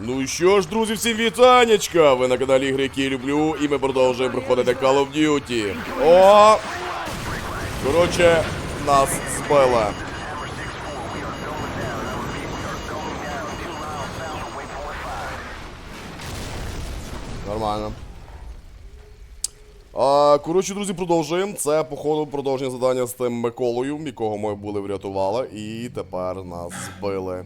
Ну що ж, друзі, всім вітанечка! Ви на каналі Ігри, які люблю, і ми продовжуємо проходити Call of Duty. О! Коротше, нас збили. Нормально. А, коротше, друзі, продовжуємо. Це, походу, продовження завдання з тим Миколою, якого ми були врятували, і тепер нас збили.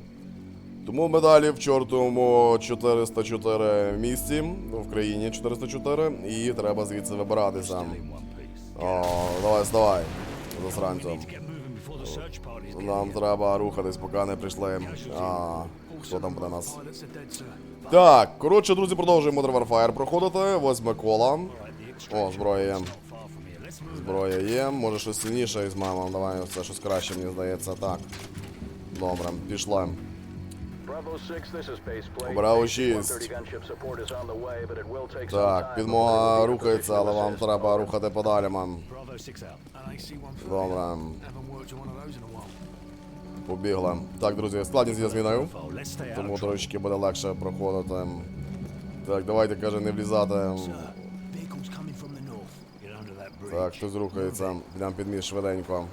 Тому ми далі в чортовому 404 місці, в країні 404, і треба звідси вибиратися. О, давай, вставай, засранцем. Нам треба рухатись, поки не прийшли. А, хто там буде нас? Так, коротше, друзі, продовжуємо Modern Warfare проходити. Ось Микола. О, зброя є. Зброя є. Може щось сильніше візьмемо. Давай це щось краще, мені здається. Так. Добре, пішли. Браво 6. Так, підмога рухається, але вам треба рухати подалі, мам. Добре, побігли. Так, друзі, складність я змінив. Тому трошечки буде легше проходити. Так, давайте, каже, не влізати. Так, хтось рухається. Йдемо під міст швиденько.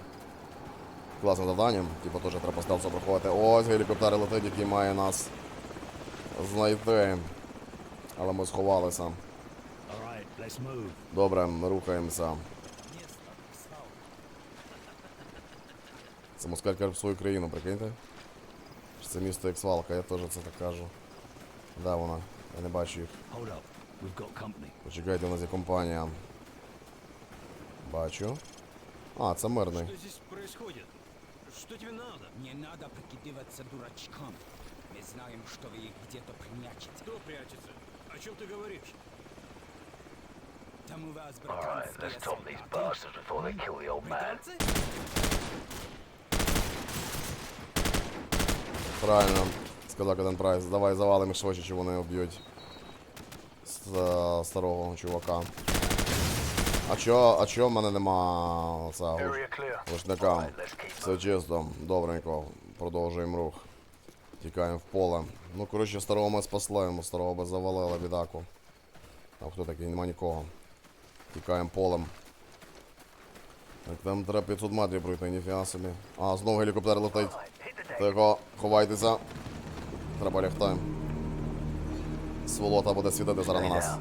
Класне завдання. Типу теж треба стелсо проходити. Ось гелікоптер летить, який має нас знайти. Але ми сховалися. Добре, ми рухаємося. Це москалька в свою країну, прикиньте? Це місто як свалка, я теж це так кажу. Де вона? Я не бачу їх. Почекайте, у нас є компанія. Бачу. А, це мирний. Что тебе надо? Не надо прикидываться дурачком. Мы знаем, что вы их где-то прячете. Кто прячется? О чем ты говоришь? Там у вас Alright, let's британские top these солдаты. bastards before they kill the old man. Британцы? Правильно. Сказав Каден Прайс. Давай завалимо їх швидше, чи вони вб'ють с- старого чувака. А чо, а чо в мене нема цього лишника? Все чисто, добренько. Продовжуємо рух. Тікаємо в поле. Ну, коротше, старого ми спасли, ми старого би завалили бідаку. А хто такий? Нема нікого. Тікаємо полем. Так, там треба 500 метрів пройти, ніфіга собі. А, знову гелікоптер летить. Тихо, ховайтеся. Треба лягти. Сволота буде світити зараз на нас.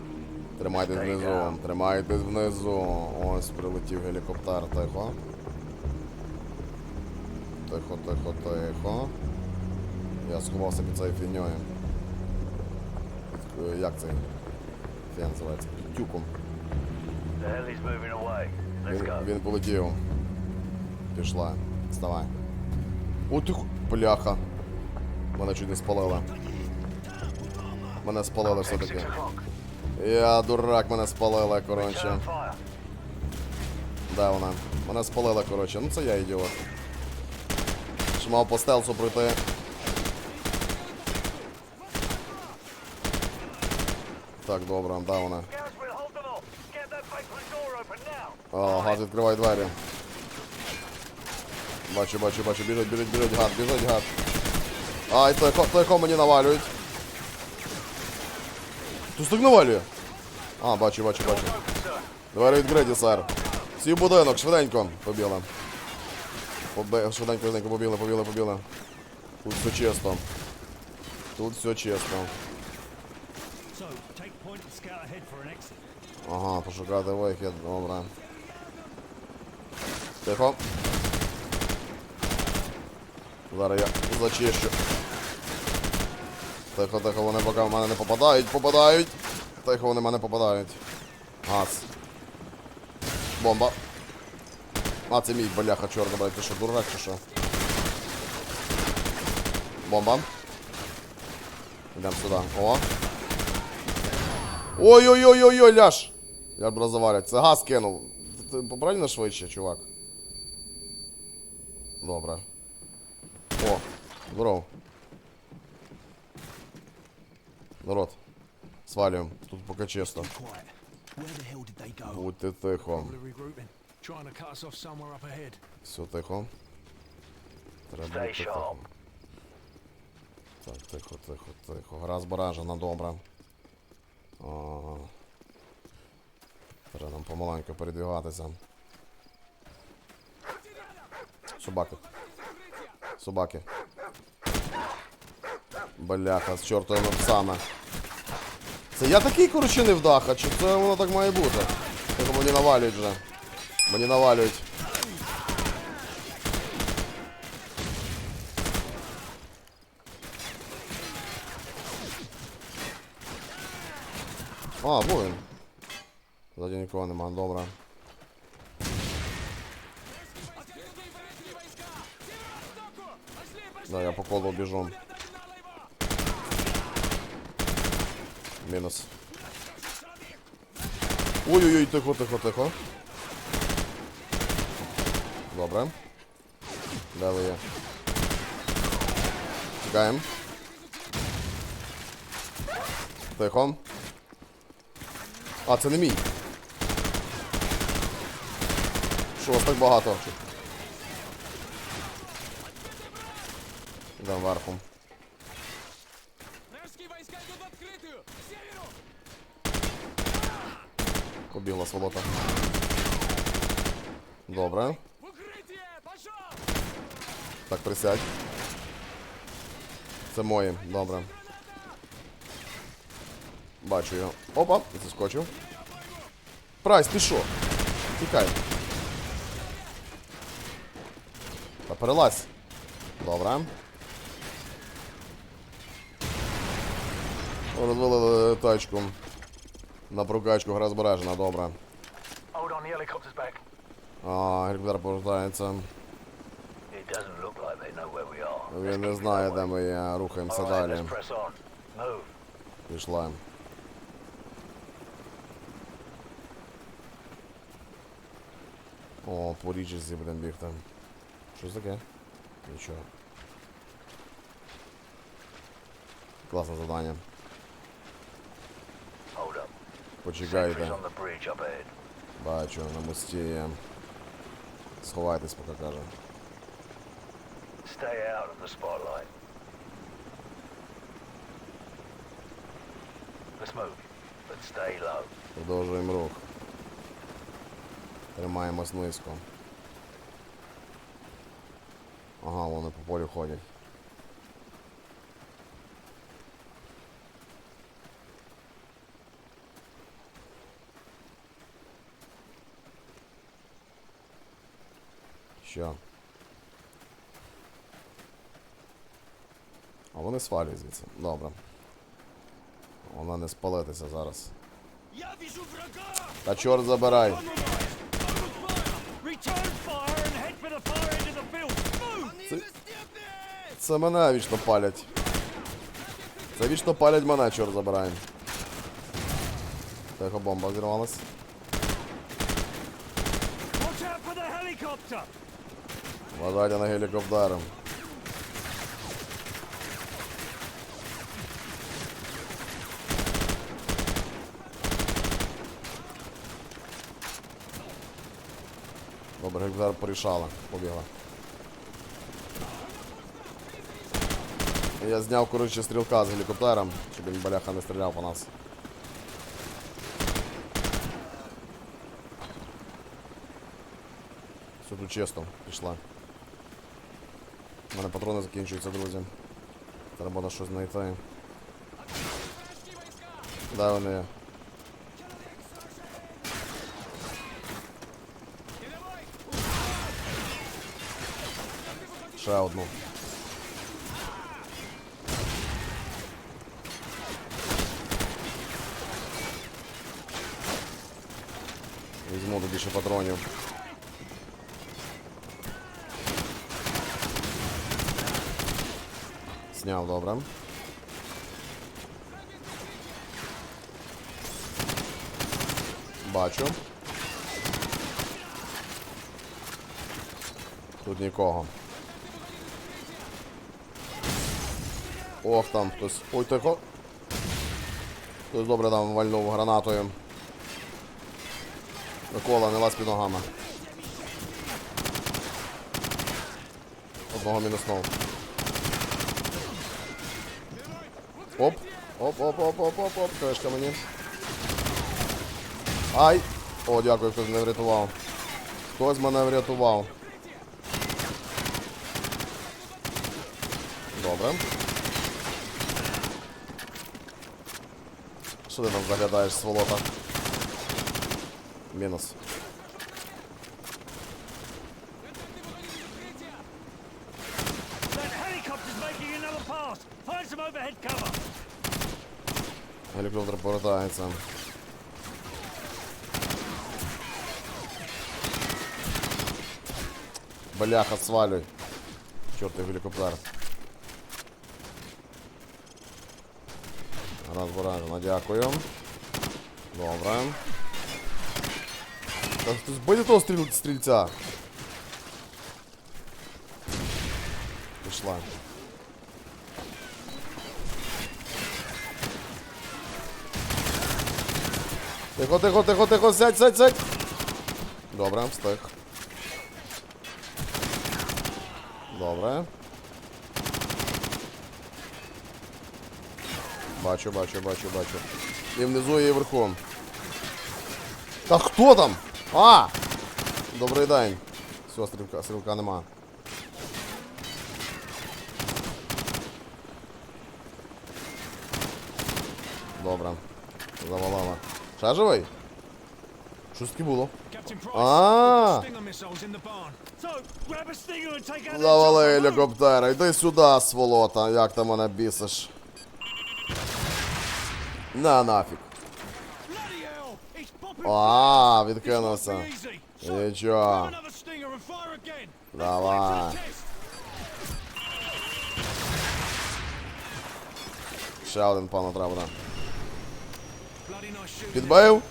Тримайтесь внизу, тримайтесь внизу. Ось прилетів гелікоптер, тихо. Тихо, тихо, тихо. Я сховався під цією фігньою. Е, Як цей? Фіг називається? Під тюком. Він, він полетів. Пішла. Вставай. О, ти бляха. Мене чуть не спалили. Мене спалили все-таки. Я дурак, мене спалили, коротше. Де вона? Мене спалили, коротше. Ну це я ідіот. Ж мав по стелсу пройти. Так, добре, де вона? О, гад, відкривай двері. Бачу, бачу, бачу, біжить, біжить, біжить, гад, біжить, гад. Ай, тихо, тихо мені навалюють. Хтось так? А, бачу, бачу, бачу. Двері відкриті, сер. Всі будинок, швиденько. Побіли. Поби... Швиденько, швиденько, побіли, побіли, побіли. Тут все чисто. Тут все чисто. Ага, пошукати вихід, добре. Тихо. Зараз я зачищу. Тихо, тихо, вони поки в мене не попадають, попадають. Тихо, вони в мене попадають. Газ. Бомба. А, це мій бляха чорна, блядь, ти що, дурак чи що? Бомба. Йдемо сюди. О. Ой-ой-ой-ой-ой, ляж! Я б завалять. Це газ кинув. Ти ти правильно швидше, чувак? Добре. О, здоров. Народ. Свалюємо. Тут поки did they go? Будьте тихо. Все тихо. Треба Stay бути sharp. тихо. Так, тихо, тихо, тихо. Гра збережена, добре. Ага. Треба нам помаленьку передвігатися. Собаки. Собаки. Бляха, з чортовими псами. Це я такий, коротше, невдаха, чи це воно так має бути? Тихо, мені навалюють вже. Мені навалюють. А, воїн. Ззаді нікого нема, добре. Да, я по колу біжу. Мінус. Ой-ой-ой, тихо, тихо, тихо. Добре. Де ви є? Тікаємо. Тихо. А, це не мій. Що вас так багато? Йдемо верхом. Побігла сволота. Добре. Так, присядь. Це мої, добре. Бачу його. Опа, заскочив. Прайс, ти що? Тікай. Та перелазь. Добре. Розвалили тачку. На прокачку гра збережена, добре. А, гелікоптер повертається. Він не знає, де ми є. Рухаємося далі. Пішла. О, по річці будемо бігти. Що це таке? Нічого. Класне завдання. Почекайте. Sentries on the bridge up ahead. Бачу, на мості є. Сховайтесь, поки каже. Stay out of the spotlight. Let's move, but stay low. Продовжуємо рух. Тримаємось низько. Ага, вони по полю ходять. Що? А вони свалюють звідси. Добре. Вона не спалитися зараз. Я вижу врага! Та чорт забирай. Move! Це мене вічно палять. Це вічно палять мене, чорт забирай. Тихо, бомба зірвалась. Вважайте на гелікоптером. Добре, гелікоптер порішала, побігла. Я зняв, коротше, стрілка з гелікоптером, щоб він баляха не стріляв по нас. Все тут чисто, пішла. У мене патрони закінчуються, друзі. Треба на щось знайти. Де вони є? Ще одну. Візьму тут більше патронів. Сняв, добре. Бачу. Тут нікого. Ох, там хтось. Ой, тихо. Хтось добре там вальнув гранатою. Микола, не лазь під ногами. Одного мінуснув. Оп. Оп, оп, оп, оп, оп, оп. Кришка мені. Ай! О, дякую, хтось мене врятував. Хтось мене врятував. Добре. Що ти там заглядаєш, сволота? Мінус. making another pass. Find some overhead cover. Гелікоптер повертається. Бляха, свалюй. Чортий гелікоптер. Розбережено, дякую. Добре. Та ти збити того стріл... стрільця. Пішла. Тихо, тихо, тихо, тихо, сядь, сядь, сядь. Добре, встиг. Добре. Бачу, бачу, бачу, бачу. І внизу, і вверху. Та хто там? А! Добрий день. Все, стрілка, стрілка нема. Добре. Завалила. Ще живий? Що таке було? Captain Price, Ah. we've got Stinger missiles in the barn. So, grab a Stinger and take out that Завали гелікоптера, йди сюди, сволота, як ти мене бісиш. На нафіг. А, відкинувся. Нічого. Давай. Ще один пану треба. Підбив?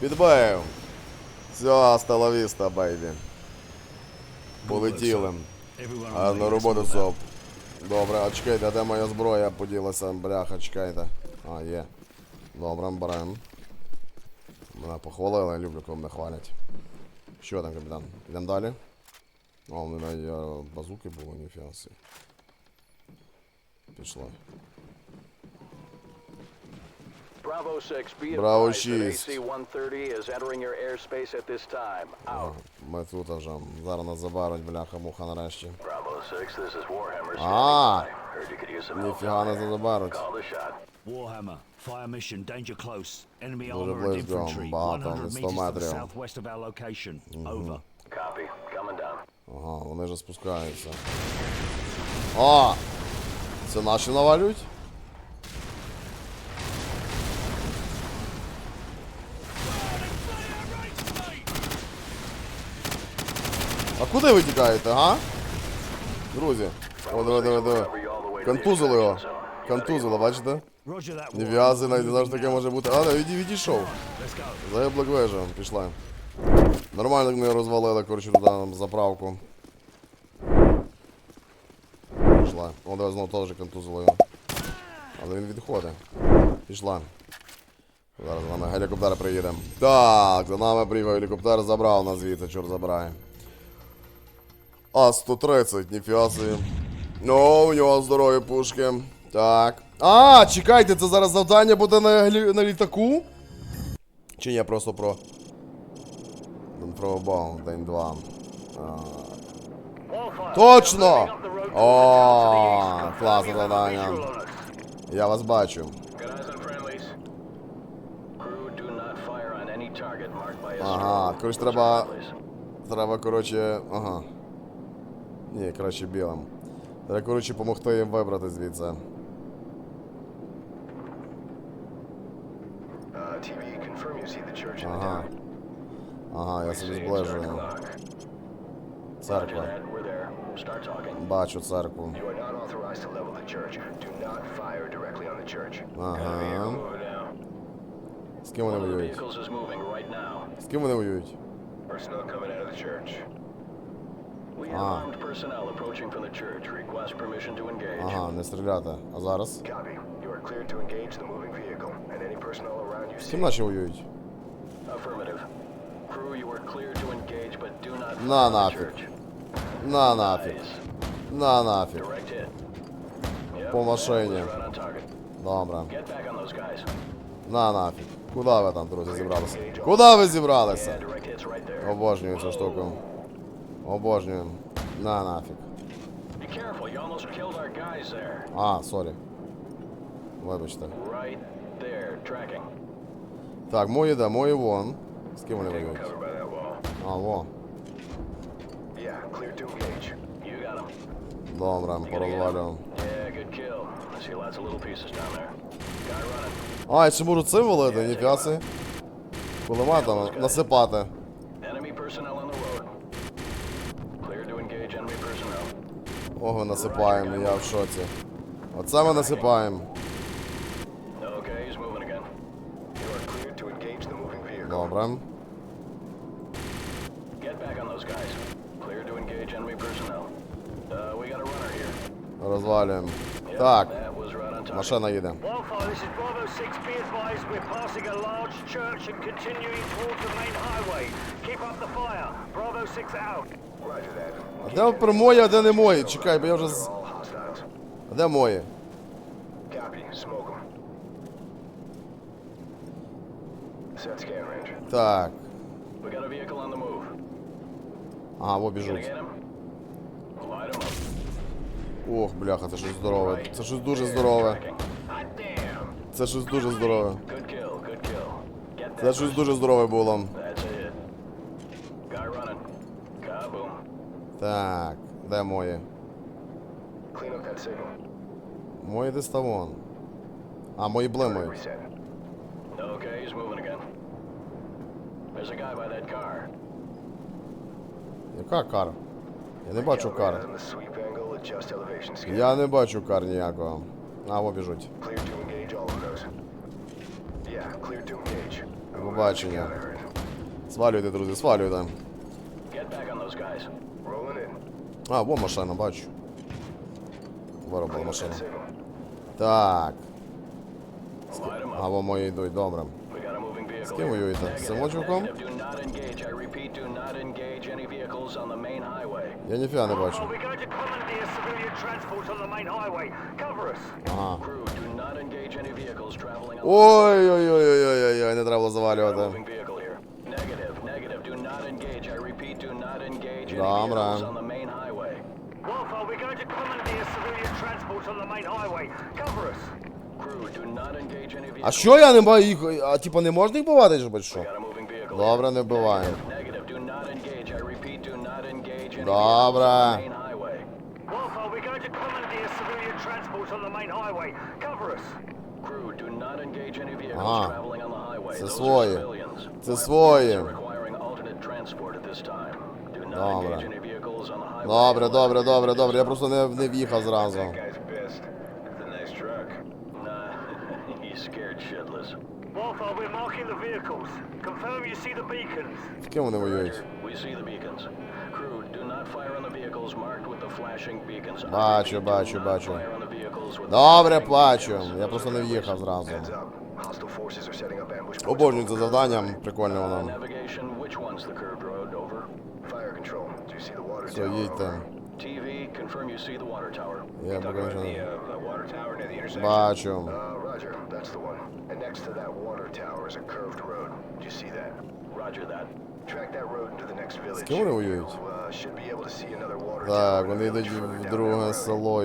Підбив. Все, сталавіста, бейбі. Полетіли. Гарна робота, соп. Добре, а чекайте, а де моя зброя поділася? Бляха, чекайте. А, є. Добре, берем. Мене похвалили, я люблю, коли мене хвалять. Що там, капітан? Йдемо далі. О, у мене базуки було, ніфіга си. Пішло. Airspace at this time. Out. Ми тут вже. Зараз нас забаруть, бляха, муха нарешті. Bravo 6, this is Warhammer Ah. help Ніфіга не shot. Warhammer, fire mission, danger close. Enemy armor and infantry, 100 не 100 meters to the метрів. southwest of our location. Over. Copy. Coming down. Ага, вони вже спускаються. О! Це наші навалюють? Куди ви тікаєте, га? Друзі. О, way to the Контузили його. Контузили, бачите? Не в'язи, не завжди таке може бути. А, відій, відійшов. Let's go. Заєблик вежа, пішла. Нормально ми розвалили, коротше, туди нам заправку. Пішла. О, давай знову теж контузило його. Але він відходить. Пішла. Зараз за нами гелікоптер приїде. Так, за нами приїхав гелікоптер, забрав нас звідси, чорт забирає. А-130, ніфіга собі. Ну, у нього здорові пушки. Так. А, чекайте, це зараз завдання буде на, на літаку? Чи я просто про. Про день два. А, Точно! О, класне завдання. Я вас бачу. Ага, коротше, треба. Треба, коротше. Ага. Ні, краще білим. Треба, коротше, допомогти їм вибрати звідси. Uh, Ага. Ага, я собі зближую. Церква. Бачу церкву. Ага. З ким вони воюють? З ким вони воюють? А. Ага, не стріляти. А зараз? З наші воюють? На нафиг. На нафиг. На нафиг. По машині. Добре. На нафиг. Куда ви там, друзі, зібралися? Куда ви зібралися? Обожнюю цю штуку. Обожнюємо. На нафіг. А, сорі. Вибачте. Right there, так, мої да, мої вон. З ким вони воюють? А, во. Добре, порозвалюємо. А, я ще можу цим волити, ніфіаси. Кулематом насипати. Ого, насипаємо, я в шоці. Оце ми насипаємо. Добре. Розвалюємо. Так. Машина їде. А де про а де не моє? Чекай, бо я вже з. А де моє? Так. А, во біжуть. Ох, бляха, це щось здорове. Це щось дуже здорове. Це щось дуже здорове. Це щось дуже здорове було. Так, де моє? Моє десь там вон. А, мої блимають. Яка кара? Я не бачу кар. Я не бачу кар ніякого. А, во біжуть. Побачення. Свалюйте, друзі, свалюйте. А, во машина, бачу. Виробила машина. Так. А во мої йдуть, добре. З ким воюєте? З цим чуваком? Я ніфіга не бачу. Ага. Ой-ой-ой-ой-ой-ой, не треба було завалювати. Добре. А що я не маю їх. А типа не можна їх бувати, ж що? Добре, не вбиваємо. Добре. А, ah. це свої. Це свої. Добре. Добре, добре, добре, добре. Я просто не, не в'їхав зразу. З ким вони воюють? Бачу, бачу, бачу. Добре, плачу. Я просто не в'їхав зразу. Обожнюють за завданням, прикольно воно. Все, їдьте. TV, confirm you see the water tower. Yeah, we're going to the, uh, the water tower near the intersection. Uh, Roger, that's the one. And next to that water tower is a curved road. Do you see that? Roger that. Track that road into the next village. You, uh, should be able to see another water tower Так, вони йдуть в друге село.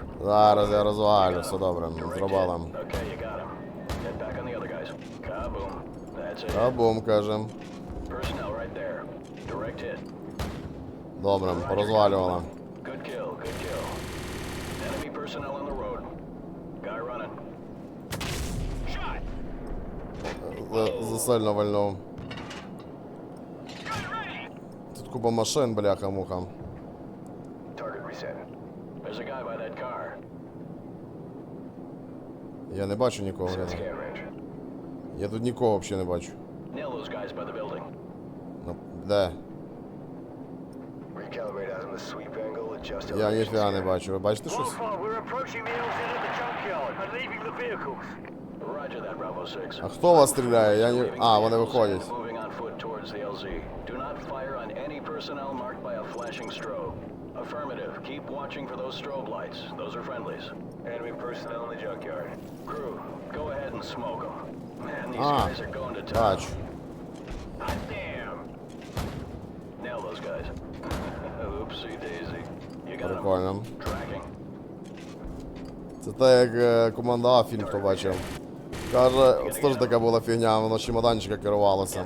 Зараз я розвалю, все добре, зробили. Кабум, кажем. Добре, порозвалювали. Засильно вальнув. Тут купа машин, бляха-муха. Я не бачу нікого. Я тут нікого взагалі не бачу. Ну, де? Я ніфіга не бачу. Ви бачите щось? Wildfire, we're approaching the LZ at the junkyard and leaving the vehicles. Roger that, Bravo 6. А хто вас стріляє? Я не... А, вони виходять. and Moving on foot towards the LZ. Do not fire on any personnel marked by a flashing strobe. Affirmative. Keep watching for those strobe lights. Those are friendlies. Enemy personnel in the junkyard. Crew, go ahead and smoke them. Man, these Ah, guys are going to. Бачу. Hot damn! Nail those guys. Oopsie daisy. You got. Прикольно. Tracking. Це те, як е, команда фільм хто бачив. Каже, це теж така була фігня, воно чемоданчика керувалося.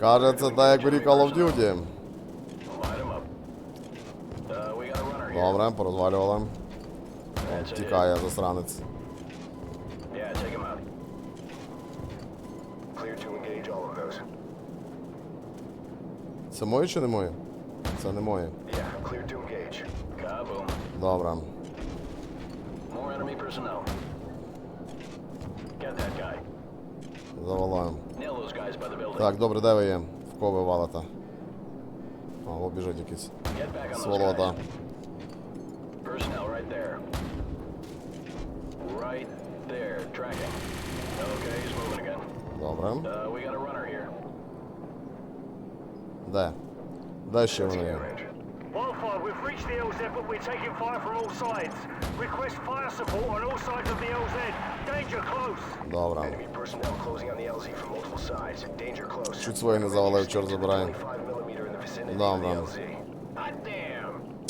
Каже, це те, як в Call of Duty. Добре, порозвалювали. Тікає засранець. Це моє чи не моє? Це не моє. Добре. Завалаємо. Так, добре, де ви є? В кого ви валите? О, біжить якийсь. Сволота. guys. Personnel right there. Right there. Tracking. Okay, he's moving again. Добре. Uh. Де? Де ще вони. Wildfire, we've reached the LZ, but we're taking fire from all sides. Request fire support on all sides of the LZ. Danger close. Добре. Enemy personnel closing on the LZ from multiple sides. Danger close. Чуть своє не завалив, чорт забирає. 25 millimeter in the vicinity Добре.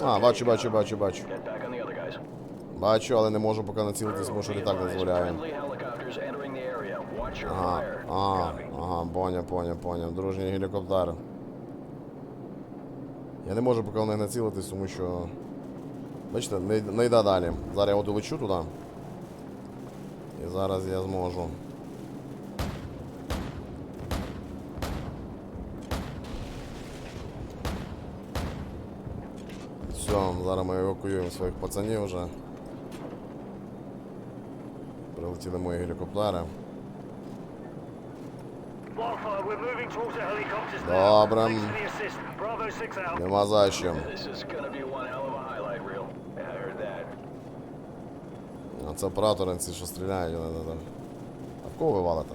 А, бачу, бачу, бачу, бачу. Get back on the other guys. Бачу, але не можу поки націлитись, тому що літак не дозволяє. Ага, ага, ага, поняв, поняв, поняв. Дружній гелікоптер. Я не можу поки в них націлитись, тому що. Бачите, не, не йде далі. Зараз я от долечу туди. І зараз я зможу. Все, зараз ми евакуюємо своїх пацанів вже. Прилетіли мої гелікоптери. Добре. Thanks for the assist. Bravo 6 out. Нема за що. А це оператори ці, що стріляють. А в кого ви валите?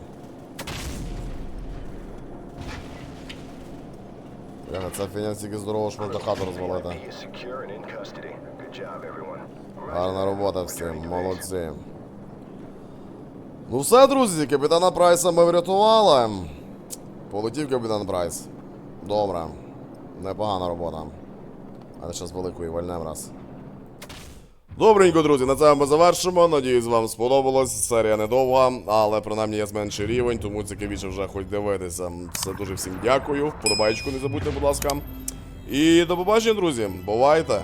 Бля, ця фігня стільки здорова, що можна хату розвалити. Гарна робота всім, молодці. Ну все, друзі, капітана Прайса ми врятували. Полетів капітан Прайс. Добре. Непогана робота. Але зараз великої вольнем раз. Добренько, друзі, на цьому ми завершимо. Надіюсь, вам сподобалось. Серія недовга, але принаймні є менший рівень, тому цікавіше вже хоч дивитися. Все дуже всім дякую. Вподобайку не забудьте, будь ласка. І до побачення, друзі. Бувайте!